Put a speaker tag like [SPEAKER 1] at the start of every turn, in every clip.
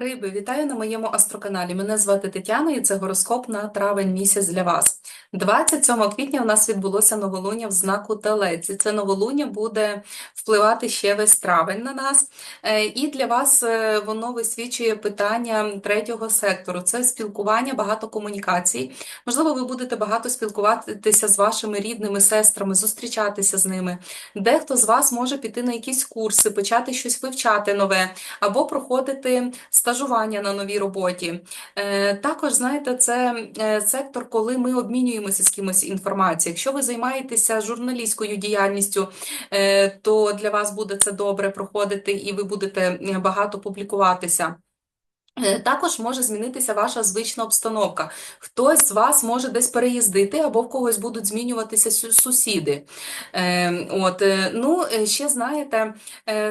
[SPEAKER 1] Риби, вітаю на моєму астроканалі. Мене звати Тетяна і це гороскоп на травень місяць для вас. 27 квітня у нас відбулося новолуння в знаку Телець. І Це новолуння буде впливати ще весь травень на нас. Е, І для вас е, воно висвічує питання третього сектору. Це спілкування, багато комунікацій. Можливо, ви будете багато спілкуватися з вашими рідними сестрами, зустрічатися з ними. Дехто з вас може піти на якісь курси, почати щось вивчати нове або проходити стажування на новій роботі. Е, Також, знаєте, це е, сектор, коли ми обмінюємося з кимось інформацією. Якщо ви займаєтеся журналістською діяльністю, е, то для вас буде це добре проходити і ви будете багато публікуватися. Е, Також може змінитися ваша звична обстановка. Хтось з вас може десь переїздити, або в когось будуть змінюватися сусіди. Е, От, е, ну, е, ще знаєте,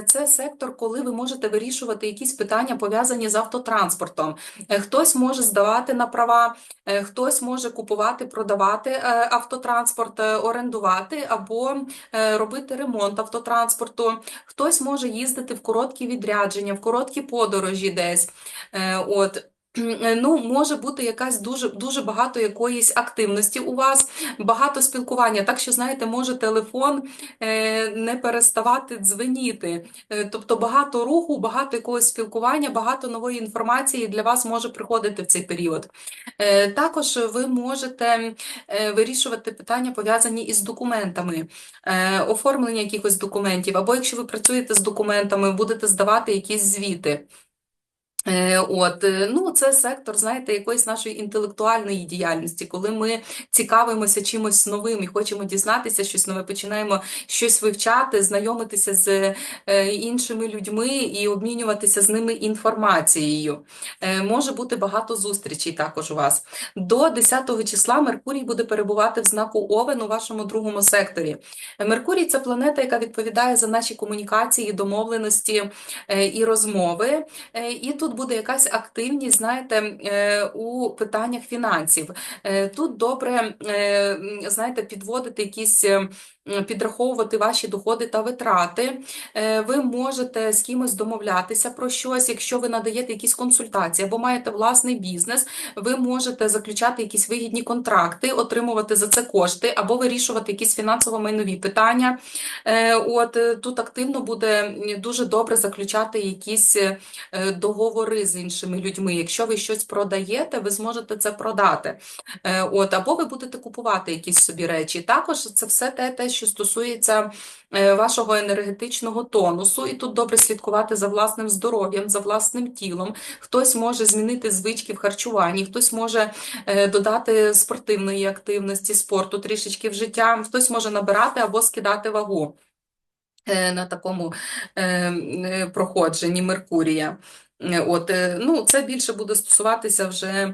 [SPEAKER 1] це сектор, коли ви можете вирішувати якісь питання, пов'язані з автотранспортом. Хтось може здавати на права, хтось може купувати, продавати автотранспорт, орендувати або робити ремонт автотранспорту. Хтось може їздити в короткі відрядження, в короткі подорожі десь. Е, От. Е, Ну, може бути якась дуже дуже багато якоїсь активності у вас, багато спілкування. Так що, знаєте, може телефон е, не переставати дзвеніти. Тобто багато руху, багато якогось спілкування, багато нової інформації для вас може приходити в цей період. Також ви можете вирішувати питання, пов'язані із документами, оформлення якихось документів, або якщо ви працюєте з документами, будете здавати якісь звіти. Е, От, е, ну, це сектор, знаєте, якоїсь нашої інтелектуальної діяльності, коли ми цікавимося чимось новим і хочемо дізнатися щось нове, починаємо щось вивчати, знайомитися з е, іншими людьми і обмінюватися з ними інформацією. Може бути багато зустрічей також у вас. До 10 числа Меркурій буде перебувати в знаку Овен у вашому другому секторі. Меркурій це планета, яка відповідає за наші комунікації, домовленості і розмови. І тут буде якась активність, знаєте, е, у питаннях фінансів. Е, Тут добре, е, знаєте, підводити якісь, підраховувати ваші доходи та витрати. Е, Ви можете з кимось домовлятися про щось, якщо ви надаєте якісь консультації або маєте власний бізнес, ви можете заключати якісь вигідні контракти, отримувати за це кошти, або вирішувати якісь фінансово-майнові питання. Е, От е, тут активно буде дуже добре заключати якісь договори з іншими людьми. Якщо ви щось продаєте, ви зможете це продати. От, або ви будете купувати якісь собі речі. Також це все те, те, що стосується е, вашого енергетичного тонусу, і тут добре слідкувати за власним здоров'ям, за власним тілом. Хтось може змінити звички в харчуванні, хтось може е, додати спортивної активності, спорту трішечки в життя, хтось може набирати або скидати вагу е, на такому проходженні Меркурія. От, ну, це більше буде стосуватися вже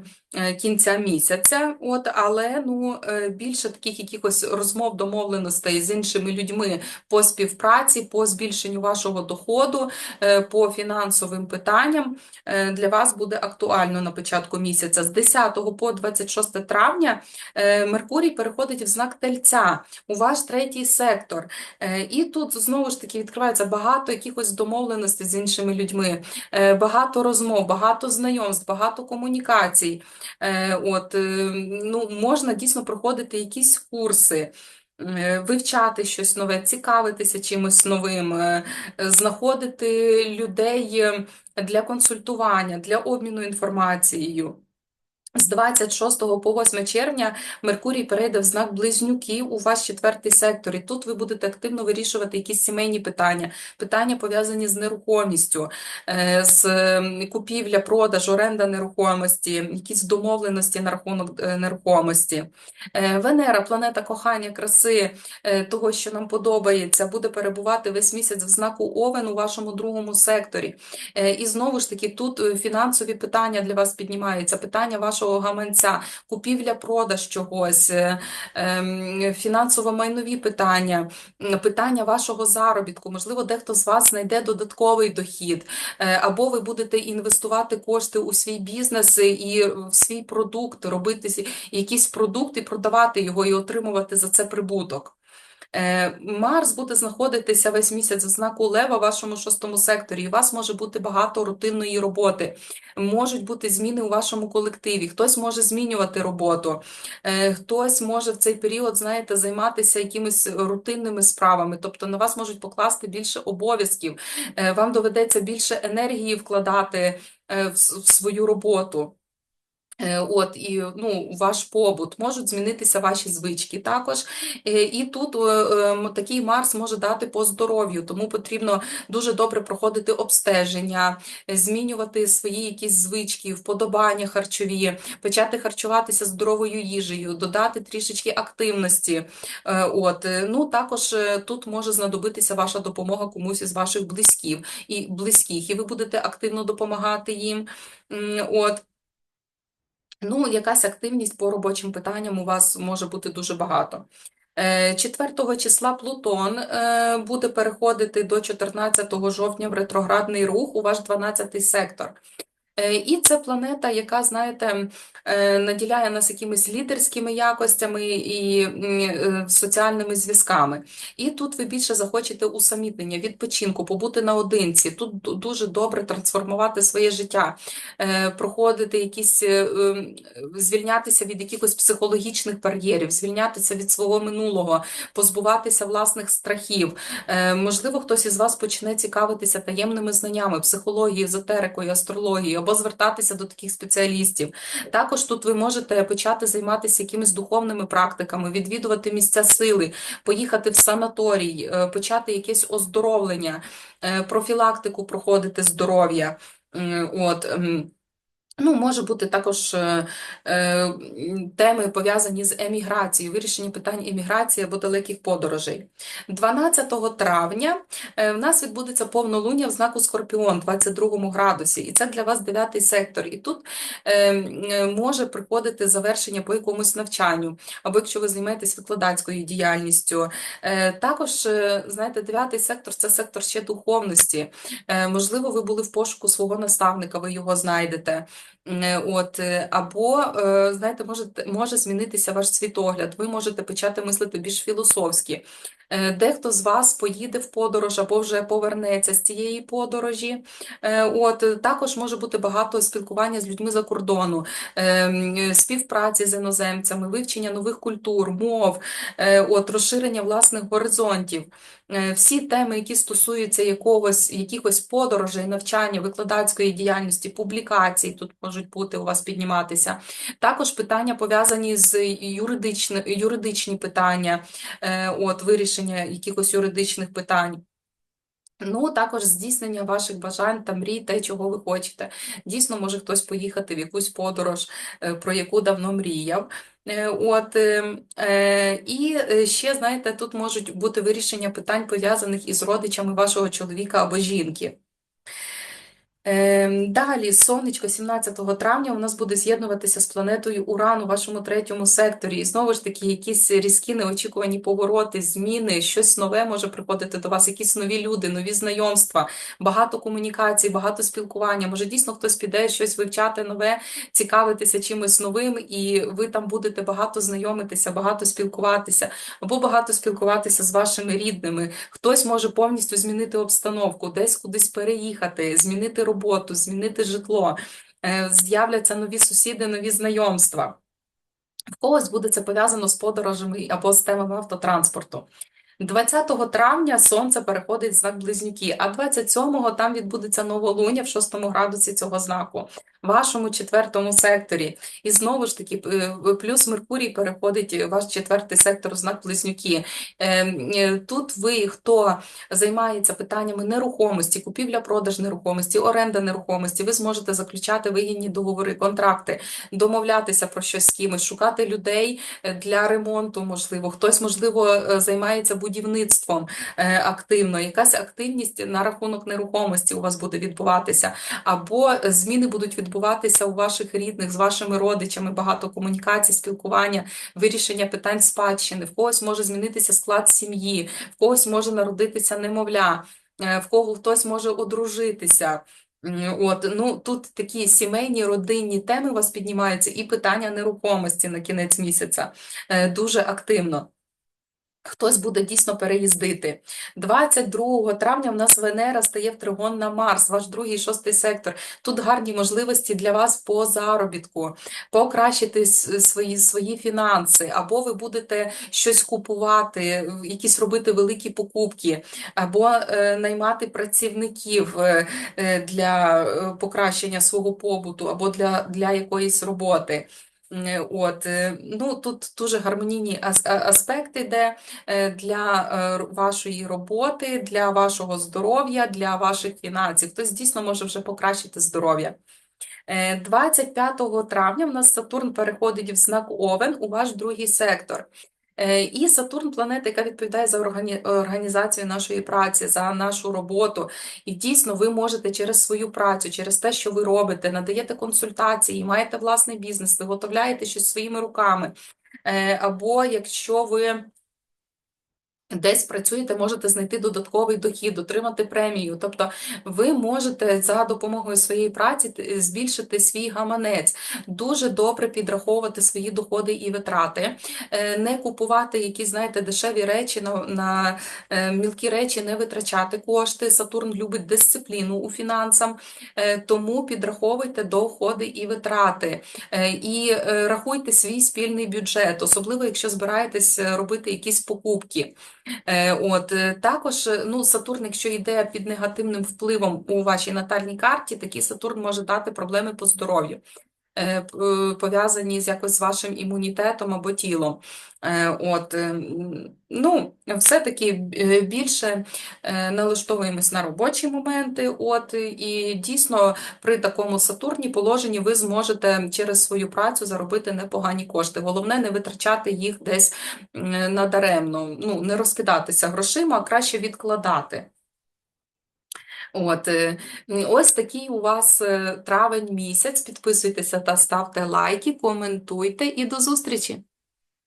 [SPEAKER 1] кінця місяця, от, але ну, е, більше таких якихось розмов, домовленостей з іншими людьми по співпраці, по збільшенню вашого доходу, е, по фінансовим питанням е, для вас буде актуально на початку місяця. З 10 по 26 травня е, Меркурій переходить в знак Тельця у ваш третій сектор. Е, І тут знову ж таки відкривається багато якихось домовленостей з іншими людьми, е, багато розмов, багато знайомств, багато комунікацій. Е, От, е, ну, можна дійсно проходити якісь курси. е, Вивчати щось нове, цікавитися чимось новим, знаходити людей для консультування, для обміну інформацією. З 26 по 8 червня Меркурій перейде в знак Близнюки у ваш четвертий сектор, і тут ви будете активно вирішувати якісь сімейні питання, питання пов'язані з нерухомістю, е, з купівля, продаж, оренда нерухомості, якісь домовленості на рахунок е, нерухомості. Е, Венера, планета кохання, краси, того, що нам подобається, буде перебувати весь місяць в знаку Овен у вашому другому секторі. І знову ж таки, тут фінансові питання для вас піднімаються, питання вашого гаманця, купівля-продаж чогось, е, ем, фінансово-майнові питання, питання вашого заробітку. Можливо, дехто з вас знайде додатковий дохід, е, або ви будете інвестувати кошти у свій бізнес і в свій продукт, робити якийсь продукт і продавати його, і отримувати за це прибуток. Е, Марс буде знаходитися весь місяць в знаку Лева в вашому шостому секторі. і У вас може бути багато рутинної роботи, можуть бути зміни у вашому колективі, хтось може змінювати роботу, е, хтось може в цей період, знаєте, займатися якимись рутинними справами, тобто на вас можуть покласти більше обов'язків, е, вам доведеться більше енергії вкладати в свою роботу. Е, От і ну, ваш побут можуть змінитися ваші звички також. Е, І тут ем, такий Марс може дати по здоров'ю, тому потрібно дуже добре проходити обстеження, змінювати свої якісь звички, вподобання харчові, почати харчуватися здоровою їжею, додати трішечки активності. Е, От ну також тут може знадобитися ваша допомога комусь із ваших близьких і близьких, і ви будете активно допомагати їм. От. Ну, якась активність по робочим питанням у вас може бути дуже багато. Е, 4 числа Плутон е, буде переходити до 14 жовтня в ретроградний рух у ваш 12 сектор. Е, І це планета, яка, знаєте, е, наділяє нас якимись лідерськими якостями і е, соціальними зв'язками. І тут ви більше захочете усамітнення, відпочинку, побути наодинці. Тут дуже добре трансформувати своє життя, проходити якісь, ем, звільнятися від якихось психологічних бар'єрів, звільнятися від свого минулого, позбуватися власних страхів. Можливо, хтось із вас почне цікавитися таємними знаннями, психологією, езотерикою, астрологією, або звертатися до таких спеціалістів. Також тут ви можете почати займатися якимись духовними практиками, відвідувати місця сили, поїхати в санаторій, е, почати якесь оздоровлення, е, профілактику проходити здоров'я. От. Ну, може бути також е, е, теми пов'язані з еміграцією, вирішення питань еміграції або далеких подорожей. 12 травня е, в нас відбудеться повнолуння в знаку Скорпіон, 22 градусі, і це для вас дев'ятий сектор. І тут е, е, може приходити завершення по якомусь навчанню, або якщо ви займаєтесь викладацькою діяльністю. Е, Також, знаєте, дев'ятий сектор це сектор ще духовності. Е, Можливо, ви були в пошуку свого наставника, ви його знайдете. Е, От, е, або, е, знаєте, може, може змінитися ваш світогляд, ви можете почати мислити більш філософськи. Дехто з вас поїде в подорож або вже повернеться з цієї подорожі. От, також може бути багато спілкування з людьми за кордону, співпраці з іноземцями, вивчення нових культур, мов, от, розширення власних горизонтів. Всі теми, які стосуються якогось, якихось подорожей, навчання, викладацької діяльності, публікацій, тут можуть бути у вас підніматися. Також питання пов'язані з юридични, юридичні питання, е, от, вирішення якихось юридичних питань. Ну, також здійснення ваших бажань та мрій, те, чого ви хочете. Дійсно, може хтось поїхати в якусь подорож, е, про яку давно мріяв. Е, От, і ще, знаєте, тут можуть бути вирішення питань, пов'язаних із родичами вашого чоловіка або жінки. Ем, Далі, сонечко 17 травня у нас буде з'єднуватися з планетою Уран у вашому третьому секторі. І знову ж таки, якісь різкі неочікувані повороти, зміни, щось нове може приходити до вас, якісь нові люди, нові знайомства, багато комунікацій, багато спілкування. Може, дійсно хтось піде щось вивчати нове, цікавитися чимось новим, і ви там будете багато знайомитися, багато спілкуватися, або багато спілкуватися з вашими рідними. Хтось може повністю змінити обстановку, десь кудись переїхати, змінити роботу, змінити житло. Е, З'являться нові сусіди, нові знайомства. В когось буде це пов'язано з подорожами або з темами автотранспорту. 20 травня Сонце переходить в знак Близнюки, а 27-го там відбудеться новолуння в 6 градусі цього знаку, вашому четвертому секторі. І знову ж таки, е, плюс Меркурій переходить в ваш четвертий сектор знак Близнюки. Е, е, Тут ви, хто займається питаннями нерухомості, купівля-продаж нерухомості, оренда нерухомості, ви зможете заключати вигідні договори, контракти, домовлятися про щось з кимось, шукати людей е, для ремонту, можливо. Хтось, можливо, е, займається будівництвом е, активно, якась активність на рахунок нерухомості у вас буде відбуватися, або е, зміни будуть відбуватися у ваших рідних, з вашими родичами, багато комунікацій, спілкування, вирішення питань спадщини. В когось може змінитися склад сім'ї, в когось може народитися немовля, е, в кого хтось може одружитися. От, ну, тут такі сімейні, родинні теми у вас піднімаються, і питання нерухомості на кінець місяця е, дуже активно. Хтось буде дійсно переїздити. 22 травня в нас Венера стає в тригон на Марс, ваш другий шостий сектор. Тут гарні можливості для вас по заробітку, покращити свої, свої фінанси, або ви будете щось купувати, якісь робити великі покупки, або е, наймати працівників е, е, для покращення свого побуту, або для, для якоїсь роботи. М, От, е, ну, тут дуже гармонійні ас- аспекти, де е, для е, вашої роботи, для вашого здоров'я, для ваших фінансів. Хтось дійсно може вже покращити здоров'я. Е, 25 травня в нас Сатурн переходить в знак Овен у ваш другий сектор. Е, І Сатурн планета, яка відповідає за органі- організацію нашої праці, за нашу роботу. І дійсно ви можете через свою працю, через те, що ви робите, надаєте консультації, маєте власний бізнес, виготовляєте щось своїми руками. Е, Або якщо ви Десь працюєте, можете знайти додатковий дохід, отримати премію. Тобто ви можете за допомогою своєї праці збільшити свій гаманець, дуже добре підраховувати свої доходи і витрати, е, не купувати якісь, знаєте, дешеві речі на, на е, мілкі речі, не витрачати кошти. Сатурн любить дисципліну у фінансах, е, тому підраховуйте доходи і витрати. Е, І е, рахуйте свій спільний бюджет, особливо якщо збираєтесь е, робити якісь покупки. Е, От е, також, е, ну, Сатурн, якщо йде під негативним впливом у вашій натальній карті, такий Сатурн може дати проблеми по здоров'ю, пов'язані з якось з вашим імунітетом або тілом. Е, От, е, ну, все-таки е, більше е, налаштовуємось на робочі моменти. От, і дійсно при такому Сатурні положенні ви зможете через свою працю заробити непогані кошти. Головне не витрачати їх десь надаремно, ну, не розкидатися грошима, а краще відкладати. От, е, ось такий у вас е, травень місяць. Підписуйтеся та ставте лайки, коментуйте і до зустрічі!